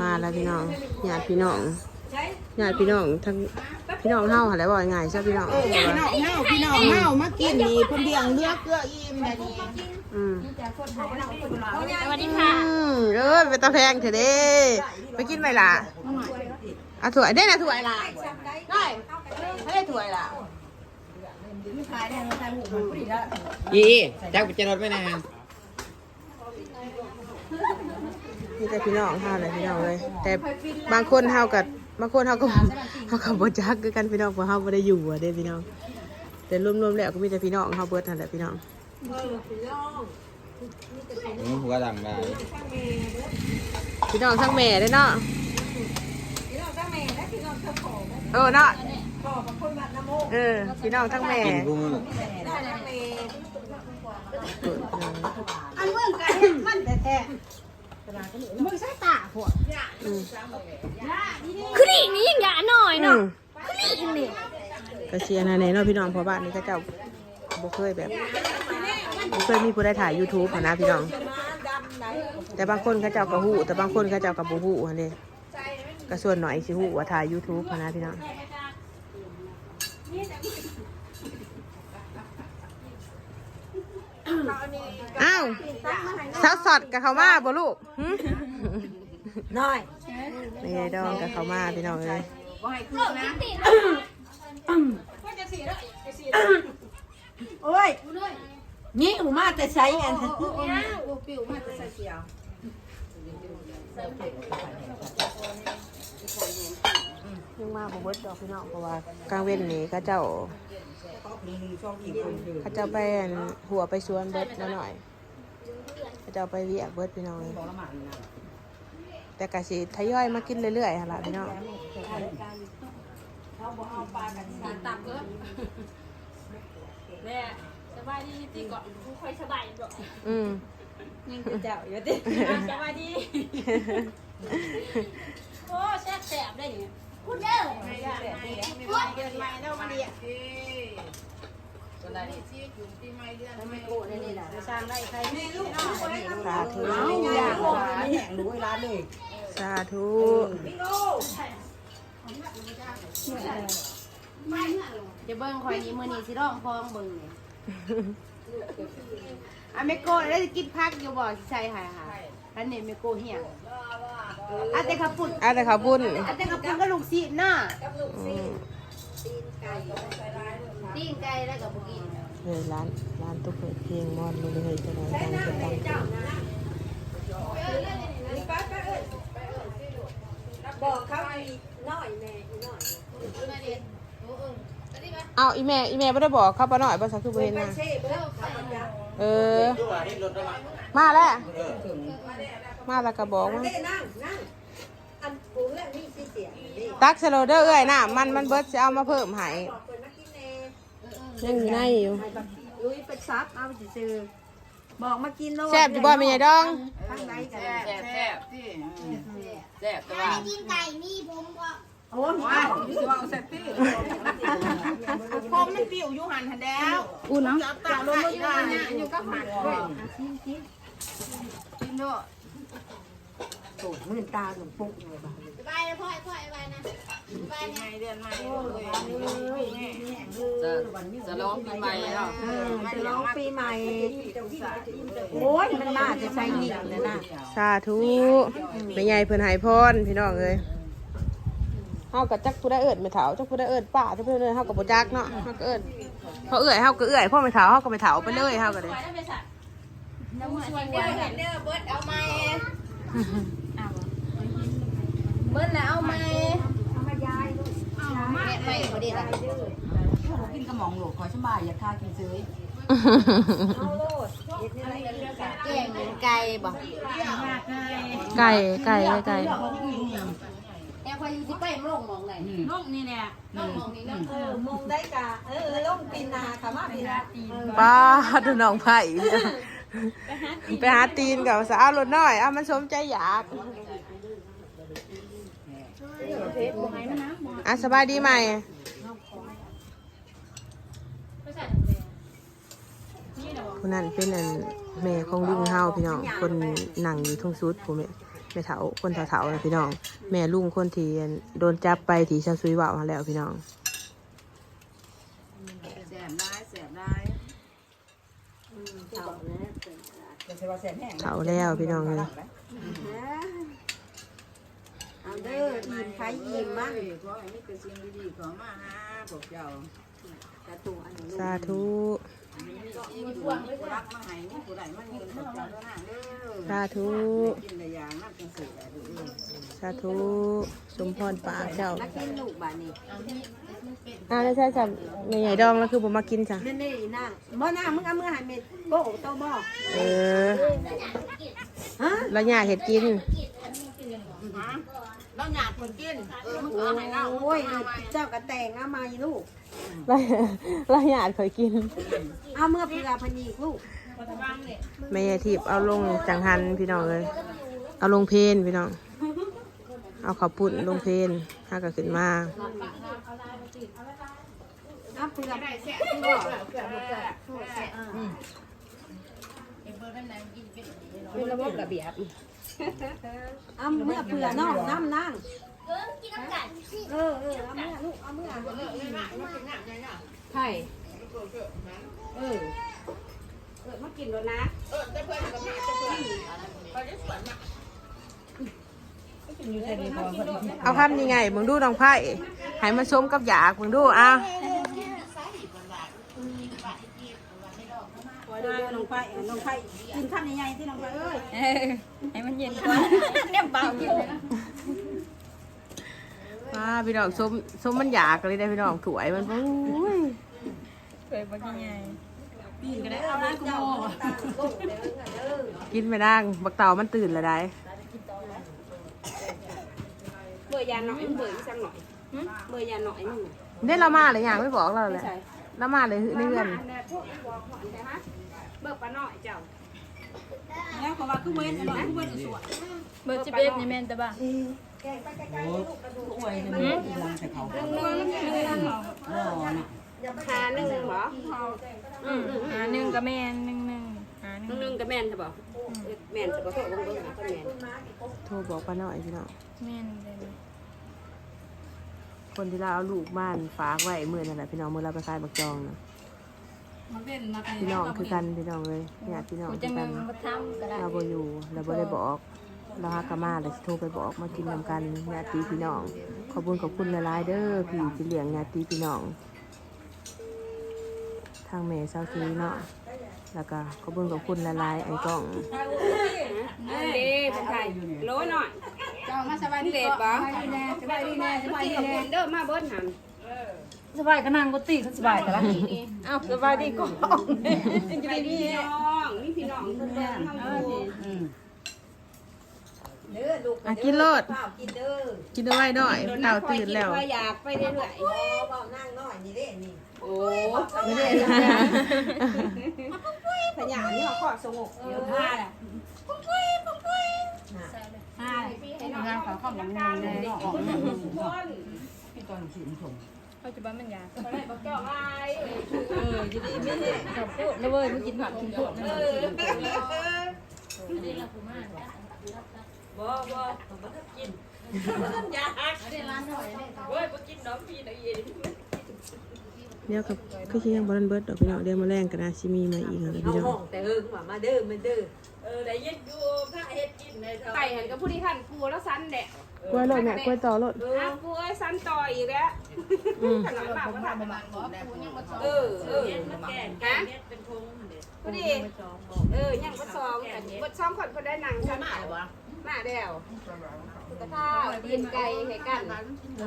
มาแล้วพี่น้องญาติพี่น้องญาติพี่น้องทั้งพี่น้องเฮาหั่นแหละบ่ง่ายๆใช่พี่น้องเออพี่น้องเฮาพี่น้องเฮามากินนี่เพิ่นเลี้ยงเลือกเกลืออิ่มแบบนี้อืมสวัสดีค่ะอืมเอ้ยเป็นตาแพงเถอะเด้ไปกินไหมล่ะเอาถั่วได้นะถั่วล่ะได้ไม่ได้ถั่วล่ะอีจักไปเจรถไม่นาน นี่แต่พี่น้องเฮาเลยพี่น้องเลย แต่บางคนเฮากับบางคนเฮาก็เฮาก็บ่จักคือกันพี่น้องเพราะเฮาบ่ได้อยู่อะเด้พี่น้อง แต่รวมๆแล้วก็มีแต่พี่น้องเฮาเบิดนั่นแหละพี่น้องผมหัวดังได้พี่น้องทั้งแม่ได้เนาะเออเนาะเออพี่น้องทั้งแม่กินกูมึงอันเมืองกันมันแท้ๆ มึงใช้ตาพวกอืมคือนี่นี่ยังหยาหน่อยอืเนาะมคือนี่อีกนี่ก็เชียร์นะเนี่ยเนาะพี่น้องเพราะบ้านนี้ก็เจ้าบ่เคยแบบบ่เคยมีผู้ได้ถ่าย YouTube หั้นนะพี่น้อง แต่บางคนเขาเจ้าก็ฮู้แต่บางคนเขาเจ้าก็บ่ฮู้หั่นเด้ก็ส่วนหน่อยสิฮู้ว่าถ่าย YouTube หั้นนะพี่น้อง อ้าวสาวสอดกับเขามาบ่ลูกหึน้อยไม่ได้ดองกับเขามาพี่น้องเลยโอ้ยนี่หูมาแต่ใช้อันยังมาบ่เบิดดอกพี่น้องเพราะว่ากลางเว้นนี้เขาเจ้า เขาเจ้าไปอั่นหัวไปสวนเบิดแล้วหน่อย เขาเจ้าไปเวียกเบิดพี่น้องเลยแต่กะสิทยอยมากินเรื่อยๆหั่นล่ะพี่น้องแม่สบายดีจริงก่อนกูค่อยสบายก่อนอืมยังจะเจ้าอยู่ติสบายดีโอ้แซ่บแซ่บ ได้ยังพูดเด้อเกินมาแล้วมาเดียสร้างได้ใครแม่ลูกสาธุอย่างหวานแห่งรู้เวลาเลยสาธุเดี๋ยวเบิ้งคอยนี้มือนี้สิร้องพองเบิ้งเนี่ยอะเมโก้ได้กินพักอยู่บ่ที่ใช่ค่ะค่ะอันนี้เมโก้เหี่ย อันแต่ขับปุ่นอาแต่เขาบุญอันแต่ขับปุ่นก็ลูกศิษย์น่ะอืมตีนไก่แล้วกับบุกินเฮ้ยร้านร้านตุ๊กเพลงมอนเลยเฮ้ยจะนอนตั้งจะตั้งขึ้นบอกเขาน้อยแม่น้อยเอาอีแม่อีแม่ไม่ได้บอกเขาปะหน่อยภาษาคือบ่เห็นนะเช่เบิ่งเขามันยังเออ มาแล้ว มาแล้วก็บอกว่าเด้นั่งนั่งอันปูเรื่องนี้สิเสียเด้ตักสโลเดอร์เอ้ยน่ะมันมันเบิดจะเอามาเพิ่มให้บอกเพิ่นมากินแน่ยังอยู่ในอยู่ลุยไปซับเอาสิซื้อบอกมากินโลแซ่บอยู่บ่แม่ใหญ่ดองข้างในกันแซ่บแซ่บที่แซ่บแต่ว่ากินไก่นี่ผมก็โอ้ยว้าวสิว่าเอาแซ่บตี้พมมันปิวอยู่หันหันแล้วอุ่นเนาะจับตาลงมาอยู่หันเนี่ยอยู่กับหันด้วย กินด้วยสูตรมื่นตาหนุ่มปุ๊กเลยบ้าสบายนะพ่อพ่อสบายนะสบายนะเดือนใหม่เลยจะจะร้องปีใหม่แล้วจะร้องปีใหม่ โอ้ยมันมาจะใช้หญิงเลยนะสาธุแม่ใหญ่เพิ่นให้พรพี่น้องเอ้ยเฮาก็จักผู้ได้เอิ้นแม่เฒ่าจักผู้ได้เอิ้นป้าจักผู้ได้เอิ้นเฮาก็บ่จักเนาะเฮาก็เอิ้นเขาเอื้อยเฮาก็เอื้อยพ่อแม่เฒ่าเฮาก็แม่เฒ่าไปเลยเฮาก็เลยได้ไปสัตว์ น้ำมันชวนเด้อเด้อเบิร์ดเอาไหมเบิดแล้วเอาไหมแม่ไม่เขาดีละกินกระหม่อมหลวงขอสบายอย่าฆ่ากินซื้อแกงไก่บ่ไก่ไก่ไก่แอร์คอยอยู่ที่ไปมลงมองไหนน้องนี่แหละมองมองนี่เนาะเออมงได้กะเออลงปีนาค่ะมาปีนาป้าดูน้องไผ่ ไปหาตีนกับสาวรถน้อย เอามันสมใจอยากอะสบายดีไหมคนนั้นเป็นอันแม่ของลุงเฮาพี่น้อง คนนั่งอยู่ทุ่งซุดผมเนี่แม่เฒ่าคนเฒ่าๆนะพี่น้อง แม่ลุงคนที่โดนจับไปที่ชาซุยว่าวมาแล้วพี่น้องแสบร้แสบร้ายจะใช้ว่าแสนแห้ง เฒ่าแล้วพี่น้องเลยเอาเด้ออิ่มไผอิ่มมั่งขอให้มีแต่สิ่งดีๆขอ มาหาพวกเจ้าแต่ตัวอันนี้สาธุมีสิ่งดีผู้รักมาให้มีผู้ใดมาเงินพวกเจ้าเท่านั้นเด้อสาธุกินแต่ยางนักจังสิได้เด้อสาธุสมพรปากเจ้านักกินลูกบาดนี้อ่าแล้วใช่จ้ะแม่ใหญ่ดองแล้วคือผมมากินจ้ะนั่นนี่นางบ่นางมึงเอามือให้เม็ดโบ้โตบ่เออฮะแล้วย่าเห็ดกิน เราอยากคนกินเออมึงก็ให้เราโอ้ยเจ้ากระแต่งเอามาอีลูกแล้วแล้วย่าเคยกินเอาเมื่อเพื่อพนีกลูกแม่ใหญ่ทิพย์เอาลงจังหันพี่น้องเลย เอาลงเพนพี่น้อง เอาข้าวปุ่นลงเพนห้าก็ขึ้นมาเอาเพื่อได้แซ่เป็นระบบระเบียบ เอาเมื่อเพื่อน้องน้ำนางเออกินน้ำกันเออเออเอาเมื่อลูกเอาเมื่อใช่เออเออมากินแล้วนะเอาคำยังไงมึงดูน้องไผ่ให้มันชมกับอยากมึงดูอะ เด้อน้องไผ่น้องไผ่กินข้าวใหญ่ๆที่น้องไผ่เอ้ยให้มันเย็นก่อนเนี่ยเบาอยู่อ่าพี่น้องชมชมมันอยากเลยได้พี่น้องถวยมันโอ้ยเคยบ่ยังไงเอาร้านกูโม่กินไม่ได้บักเต่ามันตื่นแล้วได้เบอร์ยาหน่อยเบอร์อีสักหน่อยเบอร์ยาหน่อยมึงได้เรามาเลยอย่างไม่บอกเราเลยเรามาเลยเรื่อน เบอร์ปลาหน่อยเจ้าแล้วก็ว่าคือเว้นอร่อยคือเว้นสวยเบอร์11นี่แม่นแต่บ่าสวยเลยมันลังใส่เขารอน่ะหาหนึ่งเหรออืมหาหนึ่งก็แม่นหนึ่งหนึ่งหาหนึ่งหนึ่งกับแมนใช่ป่ะแมนใช่ป่ะโทษลงเบอร์หาก็แมนๆโทรบอกป้าหน่อยพี่น้องแม่นเลยคนที่เราเอาลูกบ้านฝากไว้เมื่อนั่นแหละพี่น้องเมื่อเราไปขายบักจองนะ มันเป็นมาไปพี่น้องคือกันพี่น้องเลยญาติพี่น้องกูคืจะอกัมึนงบ่ทำก็ได้เราบ่อยู่เราบ่ได้บอกเราหากะมาเลยสิโทรไปบอกมากินนำกันญาติพี่น้อง ขอบคุณขอบคุณหลายๆเด้อพี่ที่เลี้ยงญาติพี่น้อง ทางแม่สาวซีเนาะแล้วก็ขอบคุณขอบคุณหลายๆไอ้กล้องอันนี้เป็นไทยโลหน่อยเจ้ามาสบายดีเด็ดป่ะสบายดีแน่สบายดีแน่สบายกินดีกับแน่คนเด้อมาเบิ้ลหัน สบายก็นั่งก็ตีเขาสบายแต่ละเอ้าสบายดีก่อนจะไปพี่น้องนี่พี่น้องคนเดิมทำอยู่อืมอะกินโลดกินเด้อกินเอาไว้ด้วยเต่าตื่นแล้วอยากไปเรื่อยๆโอ้ไม่ได้ขยันนี่ว่าข้อสงบเดี๋ยวพลาดอะใช่งานเขาข้ามหลังงานเลยออกคน ปัจจุบันมันยากอะไรบอกเจ้าอายเออจะดีไม่ได้ขอบพูดแล้วเว้ยมึงกินผักกินโคตรนั่นเอแหละอบ่บ่บ่กินอยากเว้ยบ่กินน้องพี่นเย็นเดี๋ยวกับคือที่ยังบอลเบิร์ดดอกพี่น้องเดี๋ยวมาแรงกันนะชิมีมาอีกแล้วพี่น้องแต่เออว่ามาเด้อมาเด้อ เออได้ยินอยู่พระเฮ็ดกินในเท่าไก่หันกับผู้ที่ท่านกูแล้วสันแดะกล้วยโลดแม่กล้วยต่อโลดอ้าวกูเอ้ยสันต่ออีกแล้วอืมขนาดแบบว่าทำมาเออเออฮะพอดีเออยังก็ซองกันบดซองคนคนได้หนังสันมาแล้วมาแล้ว กระท่ากินไก่ให้กันเอ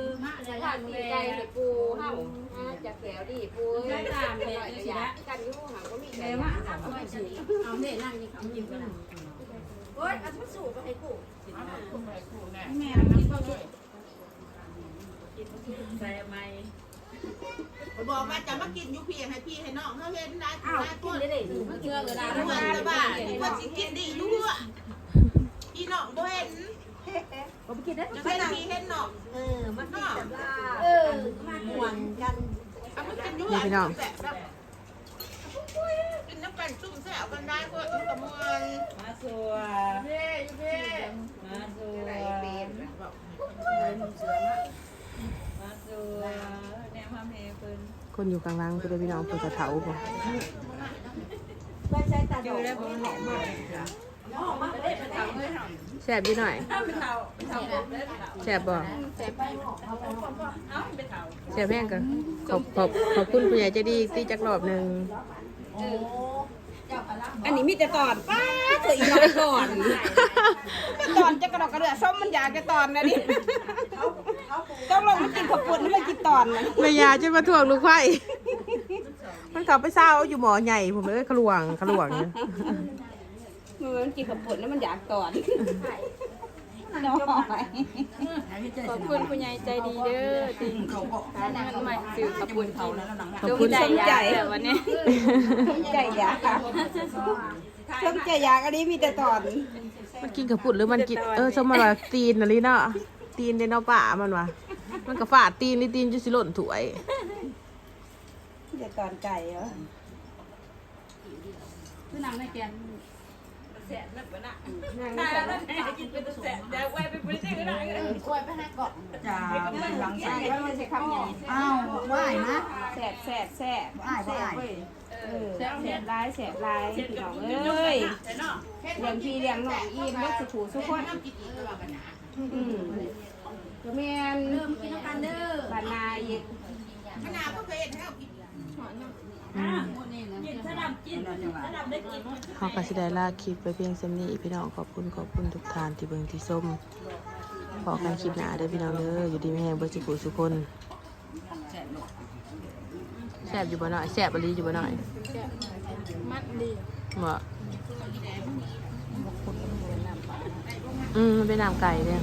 อท่านกินไก่ให้ปูเฮาห้าจะแขวดีปูเอ้ยตามเลยอยากกันยู่หางก็มีไก่มาเอาไปสิเอาเนี่ยนั่งนี่เขายิ้มกันโอ๊ยเอาไปสู่ไปให้กูแม่กินบ่กินบอกว่าจะมากินยู่พี่ให้พี่ให้น้องเขาเห็นนะอ้าวกินได้เลยเชื่อเลยนะทุกวันละบ้าว่าสิกินดียู่อะพี่น้องบ่เห็น ผมกินได้จะเห็นพี่เห็นน้องเออ มันกินแบบว่าเออมาหวนกันเอามากินอยู่นี่พี่น้องแบบแบบกินน้ำกันปั่นจุ่มแซวกันได้พวกมันกับมวนมาสัวเพ่เพ่มาสัวไหนเป็นบอกมาสัวแนวมาเมเพิ่นคนอยู่กลางล่างเพื่อนพี่น้องเพื่อนกระเถาบ่อยู่ได้บ่แหลมมาก แซ่บอยู่หน่อยแซ่บบ่แซ่บแห้งกันขอบขอบขอบคุณผู้ใหญ่ใจดีตีจักรอบหนึ่งอันนี้มีแต่ตอนป้าเธออีกหน่อยก่อนแต่ตอนจะกระดอกกระเดือส้มมันอยากจะตอนนะนี่ต้องลงมากินขอบคุณแล้วมากินตอนนะแม่ยาจะมาถ่วงลูกไผ่มันเขาไปเศร้าอยู่หมอใหญ่ผมเลยขลวงขลวง มันกินขอบคุณแล้วมันอยากตอนน้อยขอบคุณคุณยายใจดีเด้อที่หาเงินใหม่ซื้อขอบคุณเขาขอบคุณใจยายแบบวันนี้ใจอยากส้มใจอยากอันนี้มีแต่ตอน มันกินกับปุ่นหรือมันกินเออสมมติว่าตีนอะไรเนาะตีนเดนเอาป่ามันวะมันก็ฝาดตีนนี่ตีนจะสิหล่นถวยมีแต่ตอนไก่เหรอคือนางไม่แกน นั่งตายแล้วแม่กินเป็นแสนแต่ไว้เป็นบริษัทก็ได้ไปนั่งเกาะจ้าหลังใส่ใส่ว่ามันจะคำใหญ่อ้าวว่ายนะแสบแสบแสบว่ายว่ายเออแสบลายแสบลายพี่น้องเอ้ยเลี้ยงพี่เลี้ยงน้องอีมเลิกสุขูสุขคนอืมก็แม่นเริ่มกินน้ำกันเด้อบานนาอีกมะนาวก็เคยเห็นให้เอากินกินถ้าดำกินาดำได้กิน เขาก็สิได้ลาคลิปไปเพียงเซมนี้พี่น้องขอบคุณขอบคุณทุกท่านที่เบิ่งที่ส้มพอกันคลิปหน้าเด้อพี่น้องเด้ออยู่ดีไม่แห้งเบิ่สุขุสุคนแซ่บอยู่บ่หน่อยแซ่บอหลีอยู่บ่หน่อยมัดดีบ่อืมมันเป็นน้ำไก่เนี่ย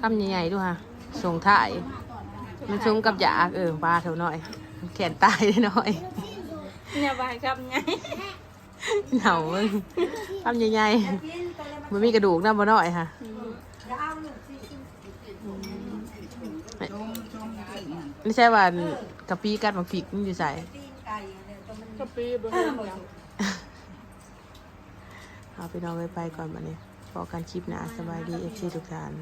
คำใหญ่ๆดูฮะส่งถ่าย มันชงกับยากเออปลาเท่าน้อยแขนตายได้น้อยเนี่ยบายครับไงเหนามึงทำใหญ่ๆมันมีกระดูกน้ำบ่น้อยค่ะไม่ใช่ว่ากะปีกัดมาผิกมันอยู่ใส่กะปิบ่เอาไปนอนไว้ไปก่อนมาเนี่ยพอกันคลิปหนาสบายดีเอฟซีทุกท่าน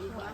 一块